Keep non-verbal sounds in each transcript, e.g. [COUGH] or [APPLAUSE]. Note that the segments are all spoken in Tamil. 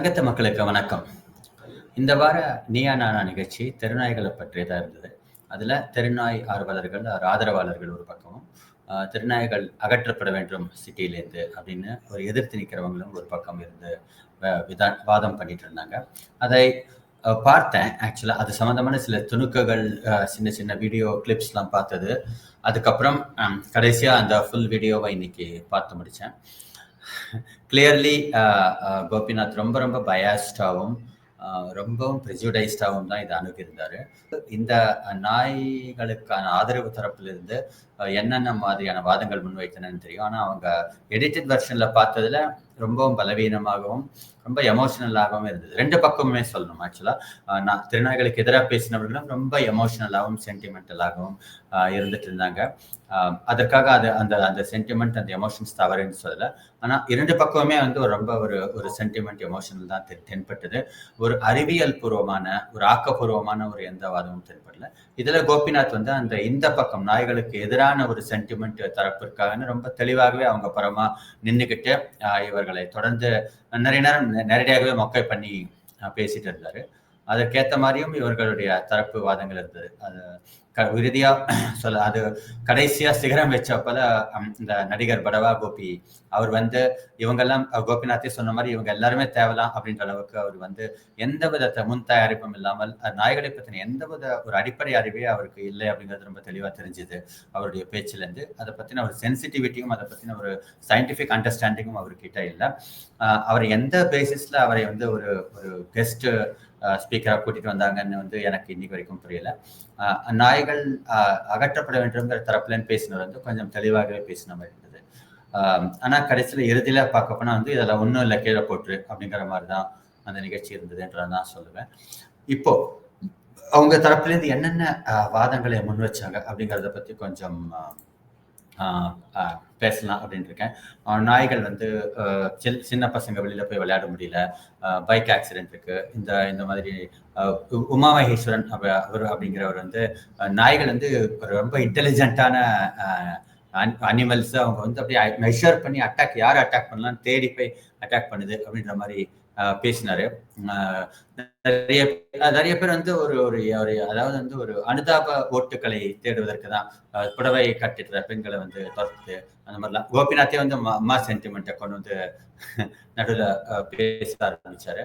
அகத்த மக்களுக்கு வணக்கம். இந்த வார நீயா நானா நிகழ்ச்சி தெருநாய்களை பற்றியதாக இருந்தது. அதில் தெருநாய் ஆர்வலர்கள் ஆதரவாளர்கள் ஒரு பக்கமும் ஆஹ், தெருநாய்கள் அகற்றப்பட வேண்டும் சிட்டியிலேருந்து அப்படின்னு ஒரு எதிர்த்து நிற்கிறவங்களும் ஒரு பக்கம் இருந்து விதா வாதம் பண்ணிட்டு இருந்தாங்க. அதை பார்த்தேன். ஆக்சுவலாக அது சம்மந்தமான சில துணுக்குகள் சின்ன சின்ன வீடியோ கிளிப்ஸ்லாம் பார்த்தது. அதுக்கப்புறம் கடைசியாக அந்த ஃபுல் வீடியோவை இன்னைக்கு பார்த்து முடித்தேன் கிளியர்லி uh, uh, கோபிநாத் ரொம்ப ரொம்ப பயாஸ்டாகவும் uh, ரொம்பவும் ப்ரெஜுடைஸ்டாகவும் தான் இதை அணுகியிருந்தார். இந்த நாய்களுக்கான ஆதரவு தரப்பிலிருந்து என்னென்ன மாதிரியான வாதங்கள் முன்வைத்தனன்னு தெரியும். ஆனால் அவங்க எடிட்டட் வெர்ஷனில் பார்த்ததுல ரொம்பவும் பலவீனமாகவும் ரொம்ப எமோஷனலாகவும் இருந்தது. ரெண்டு பக்கமுமே சொல்லணும் ஆக்சுவலாக நான் திருநாய்களுக்கு எதிராக பேசினவர்களும் ரொம்ப எமோஷனலாகவும் சென்டிமெண்டலாகவும் இருந்துட்டு இருந்தாங்க. அதற்காக அது அந்த அந்த சென்டிமெண்ட் அந்த எமோஷன்ஸ் தவறுன்னு சொல்லலை. ஆனால் இரண்டு பக்கமுமே வந்து ஒரு ரொம்ப ஒரு ஒரு சென்டிமெண்ட் எமோஷனல் தான் தென் தென்பட்டது. ஒரு அறிவியல் பூர்வமான ஒரு ஆக்கப்பூர்வமான ஒரு எந்த வாதமும் தென்படல. இதில் கோபிநாத் வந்து அந்த இந்த பக்கம் நாய்களுக்கு சரியான ஒரு சென்டிமெண்ட் தரப்பிற்காகன்னு ரொம்ப தெளிவாகவே அவங்க புறமா நின்றுக்கிட்டு ஆஹ் இவர்களை தொடர்ந்து நிறைய நேரம் நேரடியாகவே மொக்கை பண்ணி பேசிட்டு இருந்தாரு. அதற்கேற்ற மாதிரியும் இவர்களுடைய தரப்பு வாதங்கள் இருந்தது. அது க இறுதியா சொல்ல அது கடைசியா சிகரம் வச்சப்பல இந்த நடிகர் படவா கோபி அவர் வந்து இவங்கெல்லாம் அஹ், கோபிநாத்தே சொன்ன மாதிரி இவங்க எல்லாருமே தேவலாம் அப்படின்ற அளவுக்கு அவர் வந்து எந்த வித முன் தயாரிப்பும் இல்லாமல் அஹ், நாய்களை பத்தின எந்த வித ஒரு அடிப்படை அறிவே அவருக்கு இல்லை அப்படிங்கிறது ரொம்ப தெளிவா தெரிஞ்சுது அவருடைய பேச்சுல இருந்து அதை பத்தின ஒரு சென்சிட்டிவிட்டியும் அதை பத்தின ஒரு சயின்டிபிக் அண்டர்ஸ்டாண்டிங்கும் அவர்கிட்ட இல்லை. அஹ், அவர் எந்த பேசிஸ்ல அவரை வந்து ஒரு ஒரு கெஸ்ட் ஸ்பீக்கராக கூட்டிட்டு வந்தாங்கன்னு வந்து எனக்கு இன்னைக்கு வரைக்கும் புரியல. நாய்கள் அகற்றப்பட வேண்டும்ங்கிற தரப்புலன்னு பேசினவர் வந்து கொஞ்சம் தெளிவாகவே பேசின மாதிரி இருந்தது. ஆனால் ஆனா கடைசியில இறுதியில பார்க்க போனா வந்து இதெல்லாம் ஒன்றும் இல்லை கீழே போட்டுரு அப்படிங்கிற மாதிரி தான் அந்த நிகழ்ச்சி இருந்ததுன்றதான் நான் சொல்லுவேன். இப்போ அவங்க தரப்புலேருந்து என்னென்ன வாதங்களை முன் வச்சாங்க அப்படிங்கிறத பத்தி கொஞ்சம் பேசலாம் அப்படின்னு இருக்கேன். நாய்கள் வந்து சின்ன பசங்க வெளியில் போய் விளையாட முடியல. பைக் ஆக்சிடென்ட் இருக்கு. இந்த இந்த மாதிரி உமா மகேஸ்வரன் அவர் அப்படிங்கிறவர் வந்து நாய்கள் வந்து ரொம்ப இன்டெலிஜென்ட்டான அனிமல்ஸ் அவங்க வந்து அப்படியே மெஷர் பண்ணி அட்டாக் யார் அட்டாக் பண்ணலாம்னு தேடி போய் அட்டாக் பண்ணுது அப்படின்ற மாதிரி பேசினாரு. நிறைய அஹ் நிறைய பேர் வந்து ஒரு ஒரு ஒரு அதாவது வந்து ஒரு அனுதாப ஓட்டுகளை தேடுவதற்கு தான் புடவை கட்டிடுற பெண்களை வந்து துரத்து அந்த மாதிரிலாம். கோபிநாத்தே வந்து அம்மா- சென்டிமெண்ட்டை கொண்டு வந்து [LAUGHS] நடுவில் பேச ஆரம்பிச்சாரு.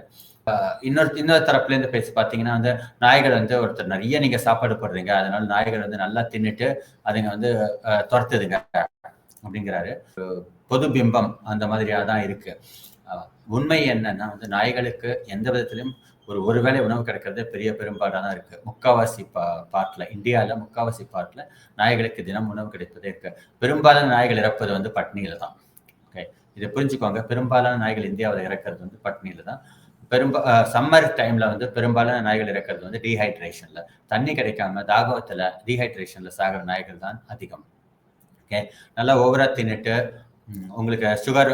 இன்னொரு இன்னொரு தரப்புல இருந்து பேசி பார்த்தீங்கன்னா வந்து நாய்கள் வந்து ஒருத்தர் நிறைய நீங்க சாப்பாடு போடுறீங்க அதனால நாய்கள் வந்து நல்லா தின்னுட்டு அதுங்க வந்து அஹ், துரத்துதுங்க அப்படிங்கிறாரு. பொது பிம்பம் அந்த மாதிரியா தான் இருக்கு. உண்மை என்னன்னா வந்து நாய்களுக்கு எந்த விதத்திலும் ஒரு ஒருவேளை உணவு கிடைக்கிறது பெரிய பெரும்பாடாக தான் இருக்கு. முக்காவாசி பா பார்ட்ல இந்தியாவில் முக்காவாசி பார்ட்ல நாய்களுக்கு தினம் உணவு கிடைப்பதே இருக்கு. பெரும்பாலான நாய்கள் இறப்பது வந்து பட்னியில தான். ஓகே இதை புரிஞ்சுக்கோங்க. பெரும்பாலான நாய்கள் இந்தியாவில் இறக்கிறது வந்து பட்னியில தான். பெரும்பா சம்மர் டைம்ல வந்து பெரும்பாலான நாய்கள் இறக்கிறது வந்து டீஹைட்ரேஷன்ல தண்ணி கிடைக்காம தாகவத்துல டீஹைட்ரேஷன்ல சாகிற நாய்கள் தான் அதிகம். ஓகே நல்லா ஓவரா தின்னுட்டு உங்களுக்கு சுகர்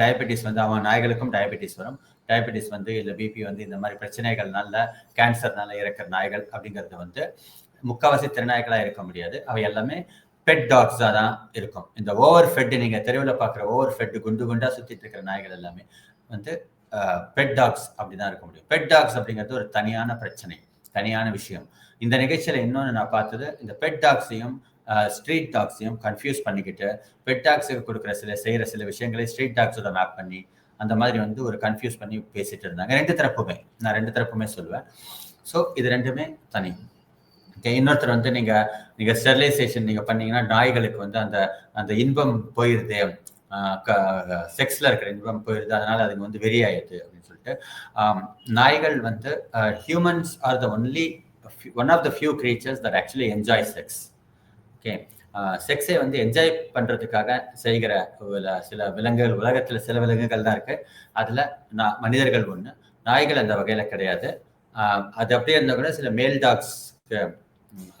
டயபெட்டிஸ் வந்து அவன் நாய்களுக்கும் டயபெட்டிஸ் வரும். டயபெட்டிஸ் வந்து இல்லை பிபி வந்து இந்த மாதிரி பிரச்சனைகள்னால கேன்சர்னால இறக்கிற நாய்கள் அப்படிங்கிறது வந்து முக்கால்வாசி திறனாய்களாக இருக்க முடியாது. அவை எல்லாமே பெட் டாக்ஸாக தான் இருக்கும். இந்த ஓவர் ஃபெட்டு நீங்கள் தெருவில் பார்க்குற ஓவர் ஃபெட்டு குண்டு குண்டாக சுற்றிட்டு இருக்கிற நாய்கள் எல்லாமே வந்து பெட் டாக்ஸ் அப்படி தான் இருக்க முடியும். பெட் டாக்ஸ் அப்படிங்கிறது ஒரு தனியான பிரச்சனை தனியான விஷயம். இந்த நிகழ்ச்சியில் இன்னொன்று நான் பார்த்தது இந்த பெட் டாக்ஸையும் ஸ்ட்ரீட் டாக்ஸையும் கன்ஃபியூஸ் பண்ணிக்கிட்டு பெட் டாக்ஸுக்கு கொடுக்குற சில செய்கிற சில விஷயங்களை ஸ்ட்ரீட் டாக்ஸோட மேப் பண்ணி அந்த மாதிரி வந்து ஒரு கன்ஃபியூஸ் பண்ணி பேசிட்டு இருந்தாங்க. ரெண்டு தரப்புமே நான் ரெண்டு தரப்புமே சொல்லுவேன் ஸோ இது ரெண்டுமே தனி. ஓகே இன்னொருத்தர் வந்து நீங்கள் நீங்கள் ஸ்டெரிலைசேஷன் நீங்கள் பண்ணீங்கன்னா நாய்களுக்கு வந்து அந்த அந்த இன்பம் போயிருது செக்ஸில் இருக்கிற இன்பம் போயிருது அதனால் அதுங்க வந்து வெறியாயிடுது அப்படின்னு சொல்லிட்டு நாய்கள் வந்து humans are the only one of the few creatures that actually enjoy sex okay. செக்ஸை வந்து என்ஜாய் பண்ணுறதுக்காக செய்கிற சில- விலங்குகள் உலகத்தில் சில விலங்குகள் தான் இருக்குது அதில் நான் மனிதர்கள் ஒன்று நாய்கள் அந்த வகையில் கிடையாது. அது அப்படியே இருந்தால் கூட சில மேல் டாக்ஸ்க்கு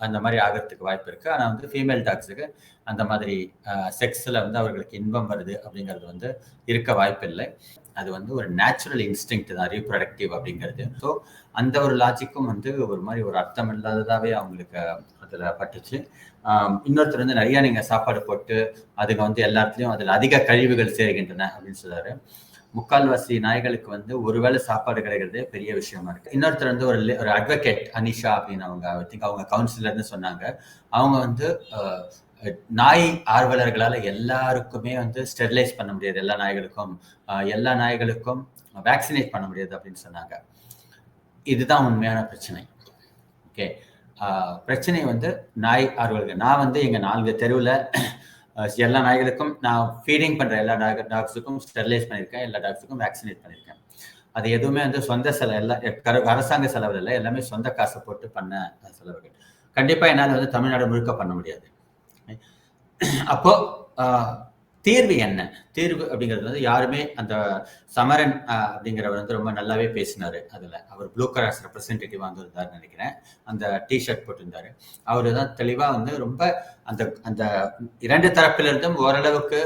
அந்த மாதிரி ஆகிறதுக்கு வாய்ப்பு இருக்குது ஆனால் வந்து ஃபீமேல் டாக்ஸுக்கு அந்த மாதிரி செக்ஸில் வந்து அவர்களுக்கு இன்பம் வருது அப்படிங்கிறது வந்து இருக்க வாய்ப்பு இல்லை அது வந்து ஒரு நேச்சுரல் இன்ஸ்டிங் தான் ரீப்ரொடக்டிவ் அப்படிங்கிறது. ஸோ அந்த ஒரு லாஜிக்கும் வந்து ஒரு மாதிரி ஒரு அர்த்தம் இல்லாததாகவே அவங்களுக்கு அதில் பட்டுச்சு. இன்னொருத்தர் வந்து நிறையா நீங்கள் சாப்பாடு போட்டு அதுங்க வந்து எல்லாத்துலேயும் அதில் அதிக கழிவுகள் சேர்கின்றன அப்படின்னு சொல்கிறாரு முக்கால்வாசி நாய்களுக்கு வந்து ஒருவேளை சாப்பாடு கிடைக்கிறது பெரிய விஷயமா இருக்கு. இன்னொருத்தர் வந்து ஒரு ஒரு அட்வொகேட் அனிஷா அப்படின்னு அவங்க ஐ திங்க் அவங்க கவுன்சிலர்னு சொன்னாங்க. அவங்க வந்து நாய் ஆர்வலர்களால் எல்லாருக்குமே வந்து ஸ்டெர்லைஸ் பண்ண முடியாது. எல்லா நாய்களுக்கும் எல்லா நாய்களுக்கும் வேக்சினேட் பண்ண முடியாது அப்படின்னு சொன்னாங்க. இதுதான் உண்மையான பிரச்சனை. ஓகே. பிரச்சனை வந்து நாய் ஆர்வலர்கள். நான் வந்து எங்கள் நான்கு தெருவில் எல்லா நாய்களுக்கும் நான் ஃபீடிங் பண்ணுற எல்லா டாக் டாக்ஸுக்கும் ஸ்டெர்லைஸ் பண்ணியிருக்கேன். எல்லா டாக்ஸுக்கும் வேக்சினேட் பண்ணியிருக்கேன். அது எதுவுமே வந்து சொந்த செலவு எல்லாம் கர- அரசாங்க செலவு இல்லை. எல்லாமே சொந்த காசை போட்டு பண்ண செலவுகள். கண்டிப்பாக என்னால் வந்து தமிழ்நாடு முழுக்க பண்ண முடியாது. அப்போ தேர்வு தீர்வு என்ன? தீர்வு அப்படிங்கிறது வந்து யாருமே அந்த சமரன் அப்படிங்கிறவர் வந்து ரொம்ப நல்லாவே பேசினாரு அதுல. அவர் ப்ளூ கிராஸ் ரெப்ரசன்டேட்டிவா வந்திருந்தார் நினைக்கிறேன். அந்த டிஷர்ட் போட்டிருந்தாரு. அவரு தான் தெளிவா வந்து ரொம்ப அந்த அந்த இரண்டு தரப்பிலிருந்தும் ஓரளவுக்கு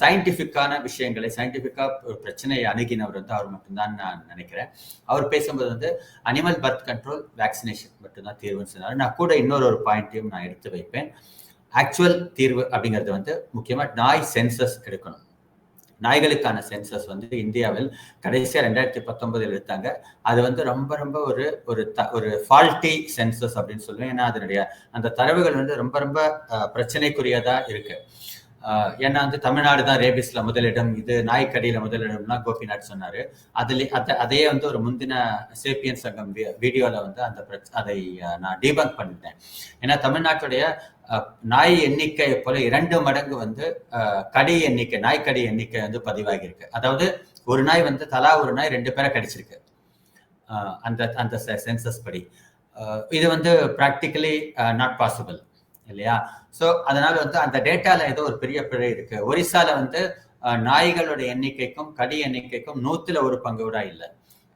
சயின்டிஃபிக்கான விஷயங்களை சயின்டிஃபிக்காக ஒரு பிரச்சனையை அணுகினவர் வந்து அவர் மட்டும்தான் நான் நினைக்கிறேன். அவர் பேசும்போது வந்து அனிமல் பர்த் கண்ட்ரோல் வேக்சினேஷன் மட்டும்தான் தீர்வுன்னு சொன்னார். நான் கூட இன்னொரு ஒரு பாயிண்ட்டையும் நான் எடுத்து வைப்பேன். ஆக்சுவல் தீர்வு அப்படிங்கிறது வந்து முக்கியமாக நாய் சென்சஸ் எடுக்கணும். நாய்களுக்கான சென்சஸ் வந்து இந்தியாவில் கடைசியாக ரெண்டாயிரத்தி பத்தொன்பதில் எடுத்தாங்க. அது வந்து ரொம்ப ரொம்ப ஒரு ஒரு த ஒரு ஃபால்ட்டி சென்சஸ் அப்படின்னு சொல்லுவேன். ஏன்னா அதனுடைய அந்த தரவுகள் வந்து ரொம்ப ரொம்ப பிரச்சனைக்குரியதாக இருக்கு. ஏன்னா வந்து தமிழ்நாடு தான் ரேபிஸ்ல முதலிடம் இது நாய்க்கடியில் முதலிடம்னா கோபிநாத் சொன்னாரு. அதில் அதை அதையே வந்து ஒரு முந்தின சேப்பியன் சங்கம் வீடியோவில் வந்து அந்த பிரச்ச- அதை நான் டீபங்க் பண்ணிட்டேன். ஏன்னா தமிழ்நாட்டுடைய நாய் எண்ணிக்கை போல இரண்டு மடங்கு வந்து கடி எண்ணிக்கை நாய்க்கடி எண்ணிக்கை வந்து பதிவாகி இருக்கு அதாவது ஒரு நாய் வந்து தலா ஒரு நாய் ரெண்டு பேரை கடிச்சிருக்கு. அந்த அந்த சென்சஸ் படி. இது வந்து ப்ராக்டிக்கலி நாட் பாசிபிள் இல்லையா? ஸோ அதனால வந்து அந்த டேட்டால ஏதோ ஒரு பெரிய பிழை இருக்கு. ஒரிசால வந்து நாய்களோட எண்ணிக்கைக்கும் கடி எண்ணிக்கைக்கும் நூத்துல ஒரு பங்கு விட இல்லை.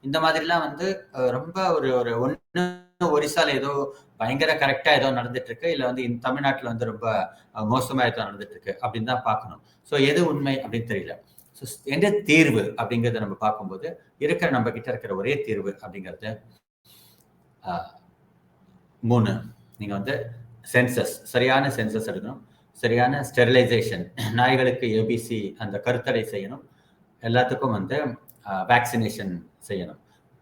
இந்த மாதிரிலாம் வந்து ரொம்ப ஒரு ஒரு ஒன்று ஒரிசால ஏதோ பயங்கர கரெக்டா ஏதோ நடந்துட்டு இருக்கு இல்லை வந்து இந்த தமிழ்நாட்டில் வந்து ரொம்ப மோசமாக மோசமா ஏதோ நடந்துட்டு இருக்கு அப்படின்னு தான் பார்க்கணும். ஸோ எது உண்மை அப்படின்னு தெரியல. ஸோ எந்த தீர்வு அப்படிங்கிறத நம்ம பார்க்கும்போது இருக்கிற நம்ம கிட்ட இருக்கிற ஒரே தீர்வு அப்படிங்கிறது மூணு. நீங்க வந்து சென்சஸ் சரியான சென்சஸ் எடுக்கணும். சரியான ஸ்டெரிலைசேஷன் நாய்களுக்கு ஏபிசி அந்த கருத்தடை செய்யணும். எல்லாத்துக்கும் வந்து வேக்சினேஷன் செய்யணும்.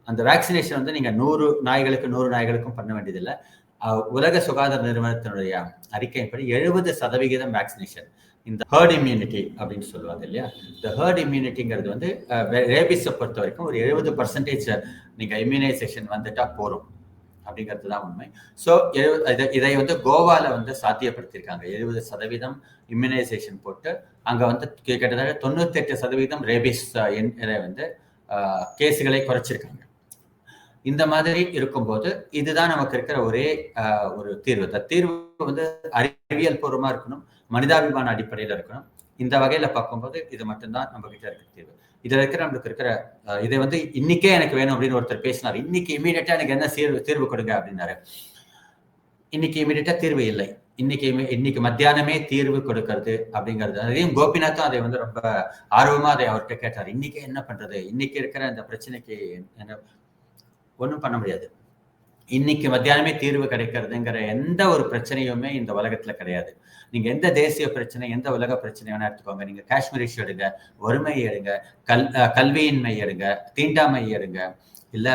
அந்த வேக்சினேஷன் வந்து நீங்கள் நூறு நாய்களுக்கு நூறு நாய்களுக்கும் பண்ண வேண்டியதில்லை. உலக சுகாதார நிறுவனத்தினுடைய அறிக்கையின்படி எழுபது சதவிகிதம் வேக்சினேஷன் இந்த ஹேர்ட் இம்யூனிட்டி அப்படின்னு சொல்லுவாங்க இல்லையா? இந்த ஹர்ட் இம்யூனிட்டிங்கிறது வந்து ரேபிஸை பொறுத்த வரைக்கும் ஒரு எழுபது பர்சன்டேஜ் நீங்கள் இம்யூனைசேஷன் வந்துட்டா போறோம் அப்படிங்கிறது தான் உண்மை. ஸோ இதை வந்து கோவால வந்து சாத்தியப்படுத்தியிருக்காங்க. எழுபது சதவீதம் இம்யூனைசேஷன் போட்டு அங்க வந்து கிட்டத்தட்ட தொண்ணூத்தி எட்டு சதவீதம் ரேபிஸ் இதை வந்து கேஸுகளை குறைச்சிருக்காங்க. இந்த மாதிரி இருக்கும்போது இதுதான் நமக்கு இருக்கிற ஒரே ஆஹ், ஒரு தீர்வு. இந்த தீர்வு வந்து அறிவியல் பூர்வமா இருக்கணும் மனிதாபிமான அடிப்படையில இருக்கணும். இந்த வகையில பார்க்கும்போது இது மட்டும்தான் நம்ம கிட்ட இருக்கிற தீர்வு. இதுல இருக்கிற நம்மளுக்கு இருக்கிற இதை வந்து இன்னைக்கே எனக்கு வேணும் அப்படின்னு ஒருத்தர் பேசினார். இன்னைக்கு இமீடியட்டா எனக்கு என்ன தீர்வு தீர்வு கொடுங்க அப்படின்னாரு. இன்னைக்கு இமீடியட்டா தீர்வு இல்லை. இன்னைக்கு இன்னைக்கு மத்தியானமே தீர்வு கொடுக்கறது அப்படிங்கிறது. அதையும் கோபிநாத்தும் அதை வந்து ரொம்ப ஆர்வமா அதை அவர்கிட்ட கேட்டார். இன்னைக்கு என்ன பண்றது? இன்னைக்கு இருக்கிற இந்த பிரச்சனைக்கு என்ன ஒண்ணும் பண்ண முடியாது. இன்னைக்கு மத்தியானமே தீர்வு கிடைக்கிறதுங்கிற எந்த ஒரு பிரச்சனையுமே இந்த உலகத்துல கிடையாது. நீங்க எந்த தேசிய பிரச்சனை எந்த உலக பிரச்சனை வேணா எடுத்துக்கோங்க. நீங்க காஷ்மீர் இஷ்யூ எடுங்க வறுமை எடுங்க கல் அஹ் கல்வியின்மை எடுங்க தீண்டாமை எடுங்க இல்ல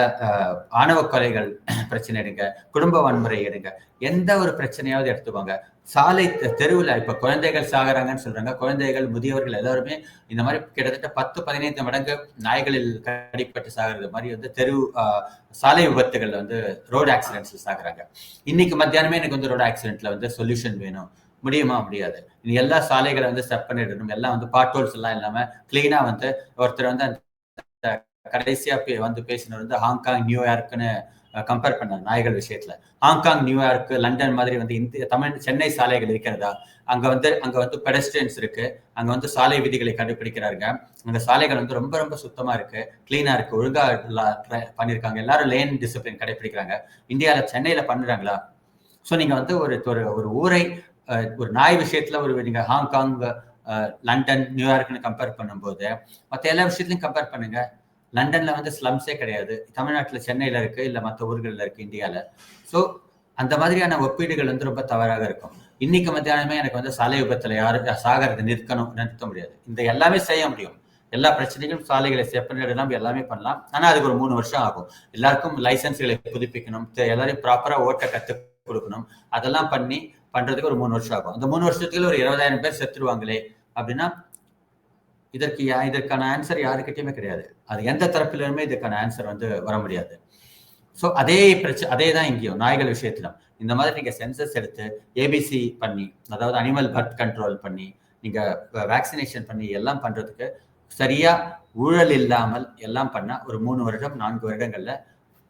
ஆணவ கொலைகள் பிரச்சனை எடுங்க குடும்ப வன்முறை எடுங்க எந்த ஒரு பிரச்சனையாவது எடுத்துக்கோங்க. சாலை தெருவில் தெருவுல இப்ப குழந்தைகள் சாகுறாங்கன்னு சொல்றாங்க. குழந்தைகள் முதியவர்கள் எல்லாருமே இந்த மாதிரி கிட்டத்தட்ட பத்து பதினைந்து மடங்கு நாய்களில் கடிப்பட்டு சாகிறது மாதிரி வந்து தெரு ஆஹ், சாலை விபத்துகள்ல வந்து ரோடு ஆக்சிடென்ட்ஸ் சாகுறாங்க. இன்னைக்கு மத்தியானமே எனக்கு வந்து ரோடு ஆக்சிடென்ட்ல வந்து சொல்யூஷன் வேணும். முடியுமா? முடியாது. நீ எல்லா சாலைகளை வந்து ஸ்டெப் பண்ணிடணும். எல்லாம் வந்து பாட்டோல்ஸ் எல்லாம் இல்லாம கிளீனா வந்து ஒருத்தர் வந்து அந்த கடைசியா வந்து பேசினவர் வந்து ஹாங்காங் நியூயார்க்னு கம்பேர் பண்ணார் நாய்கள் விஷயத்துல. ஹாங்காங் நியூயார்க் லண்டன் மாதிரி வந்து இந்திய தமிழ் சென்னை சாலைகள் இருக்கிறதா? அங்க வந்து அங்க வந்து பெடஸ்ட்ரியன்ஸ் இருக்கு. அங்க வந்து சாலை விதிகளை கண்டுபிடிக்கிறாருங்க. அந்த சாலைகள் வந்து ரொம்ப ரொம்ப சுத்தமா இருக்கு. கிளீனா இருக்கு. ஒழுங்கா ல- பண்ணிருக்காங்க. எல்லாரும் லேன் டிசிப்ளின் கடைபிடிக்கிறாங்க இந்தியாவில சென்னையில பண்ணுறாங்களா? ஸோ நீங்க வந்து ஒரு ஒரு ஒரு ஊரை ஒரு நாய் விஷயத்துல ஒரு நீங்க ஹாங்காங் லண்டன் நியூயார்க்னு கம்பேர் பண்ணும்போது மற்ற எல்லா விஷயத்துலையும் கம்பேர் பண்ணுங்க. லண்டன்ல வந்து ஸ்லம்ஸே கிடையாது. தமிழ்நாட்டில் சென்னையில இருக்கு இல்ல மற்ற ஊர்களில் இருக்கு இந்தியால. ஸோ அந்த மாதிரியான ஒப்பீடுகள் வந்து ரொம்ப தவறாக இருக்கும். இன்னைக்கு மத்தியானமே எனக்கு வந்து சாலை விபத்துல யாரும் சாகிறது நிற்கணும் நிறுத்த முடியாது. இந்த எல்லாமே செய்ய முடியும். எல்லா பிரச்சனைகளும் சாலைகளை செப்பனிடலாம் எல்லாமே பண்ணலாம். ஆனா அதுக்கு ஒரு மூணு வருஷம் ஆகும். எல்லாருக்கும் லைசன்ஸ்களை புதுப்பிக்கணும் எல்லாரையும் ப்ராப்பரா ஓட்ட கத்து கொடுக்கணும். அதெல்லாம் பண்ணி பண்றதுக்கு ஒரு மூணு வருஷம் ஆகும். அந்த மூணு வருஷத்துக்குள்ள ஒரு இருபதாயிரம் பேர் செத்துருவாங்களே அப்படின்னா இதற்கு இதற்கான ஆன்சர் யாருக்கிட்டையுமே கிடையாது. அது எந்த தரப்பிலுமே இதுக்கான ஆன்சர் வந்து வர முடியாது. ஸோ அதே பிரச்சனை அதே தான் இங்கேயும் நாய்கள் விஷயத்திலும். இந்த மாதிரி நீங்கள் சென்சஸ் எடுத்து ஏபிசி பண்ணி அதாவது அனிமல் பர்த் கண்ட்ரோல் பண்ணி நீங்கள் வேக்சினேஷன் பண்ணி எல்லாம் பண்ணுறதுக்கு சரியாக ஊழல் இல்லாமல் எல்லாம் பண்ணால் ஒரு மூணு வருடம் நான்கு வருடங்களில்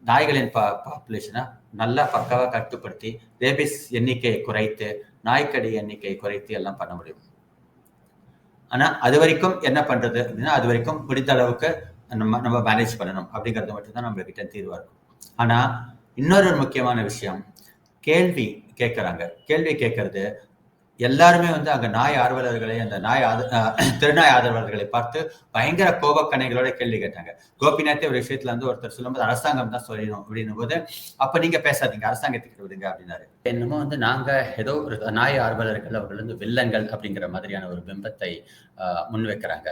நாய்களின் பா பாப்புலேஷனை நல்லா பக்காவாக கட்டுப்படுத்தி ரேபிஸ் எண்ணிக்கையை குறைத்து நாய்க்கடி எண்ணிக்கையை குறைத்து எல்லாம் பண்ண முடியும். ஆனால் அது வரைக்கும் என்ன பண்ணுறது அப்படின்னா அது வரைக்கும் முடிந்த அளவுக்கு நம்ம நம்ம மேனேஜ் பண்ணணும். அப்படிங்கிறது மட்டும்தான் நம்ம தீர்வாக இருக்கும். ஆனால் இன்னொரு முக்கியமான விஷயம் கேள்வி கேட்குறாங்க. கேள்வி கேட்கறது எல்லாருமே வந்து அங்க நாய் ஆர்வலர்களை அந்த நாய் திருநாய் ஆதரவாளர்களை பார்த்து பயங்கர கோபக்கணைகளோட கேள்வி கேட்டாங்க. கோபிநாத்தே ஒரு விஷயத்துல வந்து ஒருத்தர் சொல்லும்போது அரசாங்கம் தான் சொல்லணும் அப்படின்னும் போது அப்ப நீங்க பேசாதீங்க அரசாங்கத்துக்கு விடுங்க அப்படின்னாரு. என்னமோ வந்து நாங்க ஏதோ ஒரு நாய் ஆர்வலர்கள் அவர்கள் வந்து வில்லங்கள் அப்படிங்கிற மாதிரியான ஒரு பிம்பத்தை முன்வைக்கிறாங்க.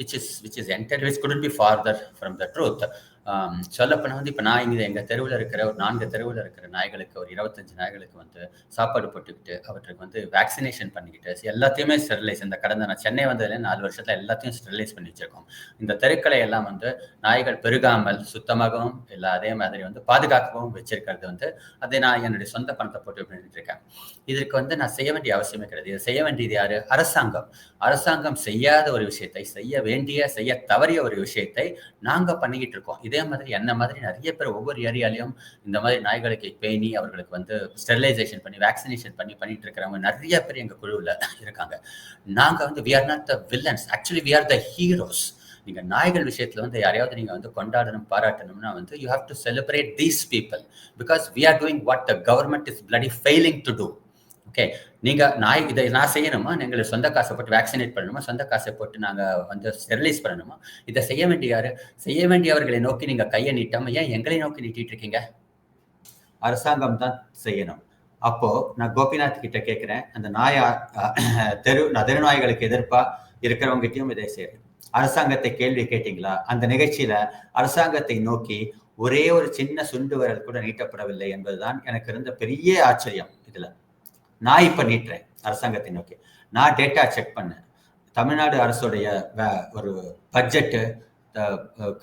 Which is which is enter which couldn't be farther from the truth சொல்லப்போனால் வந்து இப்போ நான் இங்கே எங்கள் தெருவில் இருக்கிற ஒரு நான்கு தெருவில் இருக்கிற நாய்களுக்கு ஒரு இருபத்தஞ்சு நாய்களுக்கு வந்து சாப்பாடு போட்டுக்கிட்டு அவற்றுக்கு வந்து வேக்சினேஷன் பண்ணிக்கிட்டு எல்லாத்தையுமே ஸ்டெரிலைஸ் இந்த கடந்த நான் சென்னை வந்ததுல நாலு வருஷத்தில் எல்லாத்தையும் ஸ்டெரிலைஸ் பண்ணி வச்சிருக்கோம். இந்த தெருக்களை எல்லாம் வந்து நாய்கள் பெருகாமல் சுத்தமாகவும் இல்லை அதே மாதிரி வந்து பாதுகாக்கவும் வச்சிருக்கிறது வந்து அதை நான் என்னுடைய சொந்த பணத்தை போட்டு பண்ணிட்டு இருக்கேன். இதற்கு வந்து நான் செய்ய வேண்டிய அவசியமே கிடையாது. இதை செய்ய வேண்டியது யாரு? அரசாங்கம். அரசாங்கம் செய்யாத ஒரு விஷயத்தை செய்ய வேண்டிய செய்ய தவறிய ஒரு விஷயத்தை நாங்க பண்ணிக்கிட்டு இருக்கோம். இதே மாதிரி என்ன மாதிரி நிறைய பேர் ஒவ்வொரு ஏரியாலையும் இந்த மாதிரி நாய்களுக்கு பேணி அவர்களுக்கு வந்து ஸ்டெரிலைசேஷன் பண்ணி வேக்சினேஷன் பண்ணி பண்ணிட்டு இருக்கிறவங்க நிறைய பேர் எங்க குழுவில் இருக்காங்க. நாங்க வந்து we are not the villains actually we are the heroes நீங்க நாய்கள் விஷயத்துல வந்து யாரையாவது நீங்க வந்து கொண்டாடணும் பாராட்டணும்னா வந்து you have to celebrate these people because we are doing what the government is bloody failing to do okay நீங்க நாய் இதை நான் செய்யணுமா? எங்களை சொந்த காசை போட்டு வேக்சினேட் பண்ணணுமா? சொந்த காசை போட்டு நாங்க வந்து ஸ்டெரிலைஸ் பண்ணணுமா? இதை செய்ய வேண்டிய யாரு செய்ய வேண்டியவர்களை நோக்கி நீங்க கையை நீட்டாம ஏன் எங்களை நோக்கி நீட்டிட்டு இருக்கீங்க அரசாங்கம் தான் செய்யணும். அப்போ நான் கோபிநாத் கிட்ட கேட்கிறேன். அந்த நாயா தெரு தெருநாய்களுக்கு எதிர்ப்பா எதிர்ப்பாக கிட்டயும் இதை செய்யறேன். அரசாங்கத்தை கேள்வி கேட்டீங்களா? அந்த நிகழ்ச்சியில அரசாங்கத்தை நோக்கி ஒரே ஒரு சின்ன சுண்டு வரல் கூட நீட்டப்படவில்லை என்பதுதான் எனக்கு இருந்த பெரிய ஆச்சரியம் இதுல. நான் இப்போ நீட்டுறேன் அரசாங்கத்தை நோக்கி. நான் டேட்டா செக் பண்ணேன். தமிழ்நாடு அரசுடைய ஒரு budget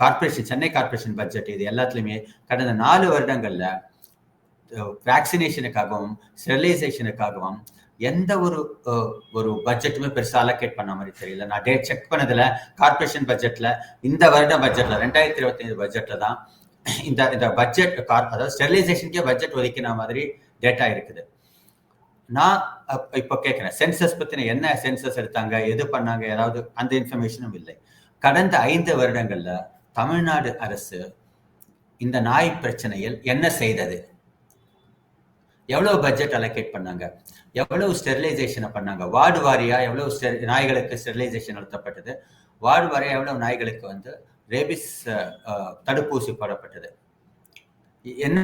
corporation Chennai corporation budget இது எல்லாத்துலேயுமே கடந்த நாலு வருடங்களில் வேக்சினேஷனுக்காகவும் ஸ்டெரிலைசேஷனுக்காகவும் எந்த ஒரு ஒரு பட்ஜெட்டுமே பெருசாக அலோகேட் பண்ண மாதிரி தெரியல. நான் டேட் செக் பண்ணதில் கார்பரேஷன் பட்ஜெட்டில் இந்த வருட பட்ஜெட்டில் ரெண்டாயிரத்தி இருபத்தைந்து பட்ஜெட்டில் தான் இந்த இந்த பட்ஜெட் கார் அதாவது ஸ்டெரிலைசேஷனுக்கே பட்ஜெட் ஒதுக்கின மாதிரி டேட்டா இருக்குது. நான் இப்போ கேட்குறேன் சென்சஸ் பற்றின என்ன சென்சஸ் எடுத்தாங்க எது பண்ணாங்க ஏதாவது அந்த இன்ஃபர்மேஷனும் இல்லை. கடந்த ஐந்து வருடங்களில் தமிழ்நாடு அரசு இந்த நாய் பிரச்சனையில் என்ன செய்தது? எவ்வளவு பட்ஜெட் அலோகேட் பண்ணாங்க? எவ்வளவு ஸ்டெரிலைசேஷனை பண்ணாங்க? வார்டு வாரியா எவ்வளவு நாய்களுக்கு ஸ்டெரிலைசேஷன் நடத்தப்பட்டது? வார்டு வாரியா எவ்வளவு நாய்களுக்கு வந்து ரேபிஸ் தடுப்பூசி போடப்பட்டது? என்ன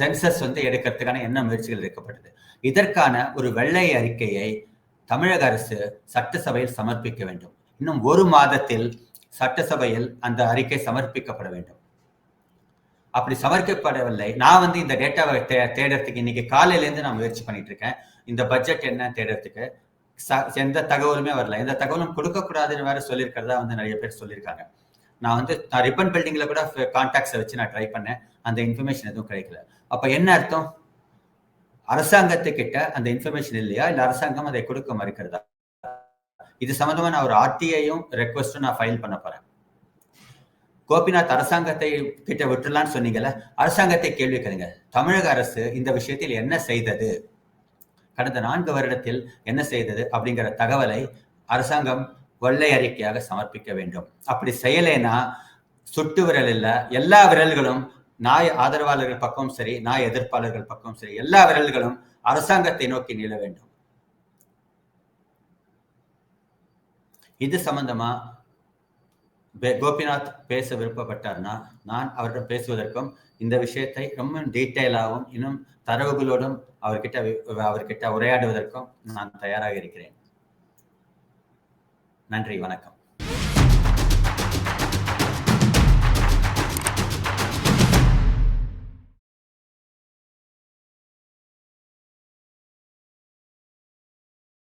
சென்சஸ் வந்து எடுக்கிறதுக்கான என்ன முயற்சிகள் எடுக்கப்பட்டது? இதற்கான ஒரு வெள்ளை அறிக்கையை தமிழக அரசு சட்டசபையில் சமர்ப்பிக்க வேண்டும். இன்னும் ஒரு மாதத்தில் சட்டசபையில் அந்த அறிக்கை சமர்ப்பிக்கப்பட வேண்டும். அப்படி சமர்ப்பிக்கப்படவில்லை. நான் வந்து இந்த டேட்டாவை தே தேடுறதுக்கு இன்னைக்கு காலையிலேருந்து நான் முயற்சி பண்ணிட்டு இருக்கேன் இந்த பட்ஜெட் என்ன தேடுறதுக்கு எந்த தகவலுமே வரல. எந்த தகவலும் கொடுக்கக்கூடாதுன்னு வேற சொல்லியிருக்கிறதா வந்து நிறைய பேர் சொல்லியிருக்காங்க. நான் வந்து நான் ரிப்பன் பில்டிங்ல கூட கான்டாக்ட்ஸை வச்சு நான் ட்ரை பண்ணேன். அந்த இன்ஃபர்மேஷன் எதுவும் கிடைக்கல. அப்போ என்ன அர்த்தம்? அரசாங்கத்துக்கிட்ட அந்த இன்ஃபர்மேஷன் இல்லையா? இல்ல அரசாங்கம் அதை கொடுக்க மறுக்கிறதா இது சம்பந்தமா நான் ஒரு ஆர்டிஐயும் ரெக்வஸ்டும் நான் ஃபைல் பண்ண போறேன். கோபிநாத் அரசாங்கத்தை கிட்ட விட்டுலான்னு சொன்னீங்கல்ல அரசாங்கத்தை கேள்வி கேளுங்க. தமிழக அரசு இந்த விஷயத்தில் என்ன செய்தது? கடந்த நான்கு வருடத்தில் என்ன செய்தது? அப்படிங்கிற தகவலை அரசாங்கம் வெள்ளை அறிக்கையாக சமர்ப்பிக்க வேண்டும். அப்படி செய்யலைன்னா சுட்டு விரல் இல்ல எல்லா விரல்களும் நாய் ஆதரவாளர்கள் பக்கம் சரி நாய் எதிர்ப்பாளர்கள் பக்கம் சரி எல்லா விரல்களும் அரசாங்கத்தை நோக்கி நில வேண்டும். இது சம்பந்தமா கோபிநாத் பேச விருப்பப்பட்டார்னா நான் அவரிடம் பேசுவதற்கும் இந்த விஷயத்தை ரொம்ப டீட்டெயிலாகவும் இன்னும் தரவுகளோடும் அவர்கிட்ட அவர்கிட்ட உரையாடுவதற்கும் நான் தயாராக இருக்கிறேன். நன்றி வணக்கம்.